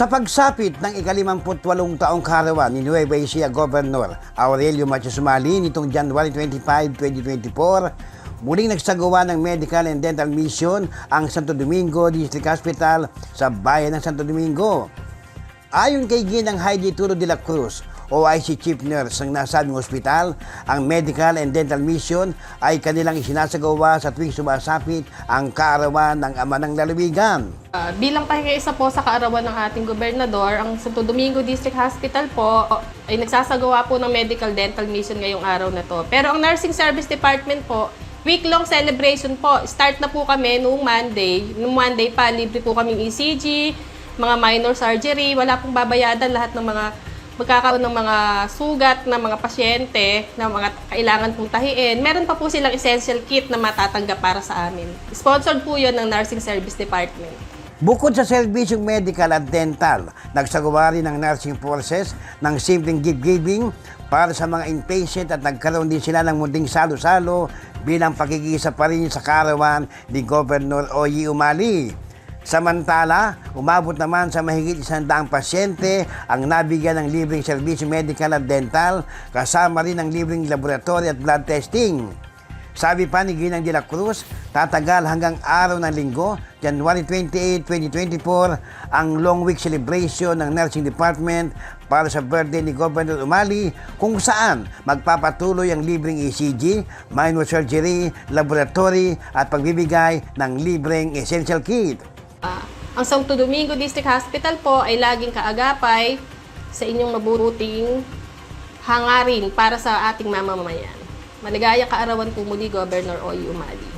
Sa pagsapit ng ikalimamputwalong taong karawan ni Nueva Ecija Governor Aurelio Macho Sumali nitong January 25, 2024, muling nagsagawa ng medical and dental mission ang Santo Domingo District Hospital sa bayan ng Santo Domingo. Ayon kay Ginang Heidi Turo de la Cruz, OIC Chief Nurse ng nasabing ospital, ang medical and dental mission ay kanilang isinasagawa sa tuwing sumasapit ang kaarawan ng ama ng lalawigan. Ah, bilang pakikiisa po sa kaarawan ng ating gobernador, ang Santo Domingo District Hospital po ay nagsasagawa po ng medical dental mission ngayong araw na to. Pero ang Nursing Service Department po, week-long celebration po. Start na po kami noong Monday. Noong Monday pa, libre po kaming ECG, mga minor surgery, wala pong babayadan lahat ng mga magkakaroon ng mga sugat ng mga pasyente na mga kailangan pong tahiin. Meron pa po silang essential kit na matatanggap para sa amin. Sponsored po yon ng Nursing Service Department. Bukod sa serbisyong medical at dental, nagsagawa rin ng nursing forces ng simpleng gift-giving para sa mga inpatient at nagkaroon din sila ng munding salo-salo bilang pakikisa pa rin sa karawan ni Governor Oyi Umali. Samantala, umabot naman sa mahigit isang daang pasyente ang nabigyan ng libreng serbisyo medical at dental kasama rin ang libreng laboratory at blood testing. Sabi pa ni Ginang de la Cruz, tatagal hanggang araw ng linggo, January 28, 2024, ang long week celebration ng Nursing Department para sa birthday ni Governor Umali kung saan magpapatuloy ang libreng ECG, minor surgery, laboratory at pagbibigay ng libreng essential kit. Ang Santo Domingo District Hospital po ay laging kaagapay sa inyong mabuting hangarin para sa ating mamamayan. Maligaya kaarawan po muli, Governor Oy Umali.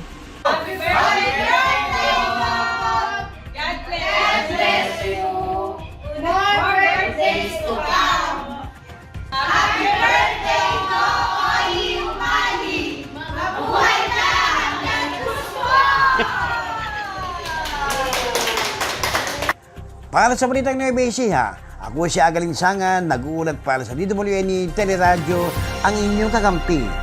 Para sa Balitang Nueva Ecija, ako si Agaling Sangan, nag-uulat para sa DWN Teleradyo, ang inyong kakampi.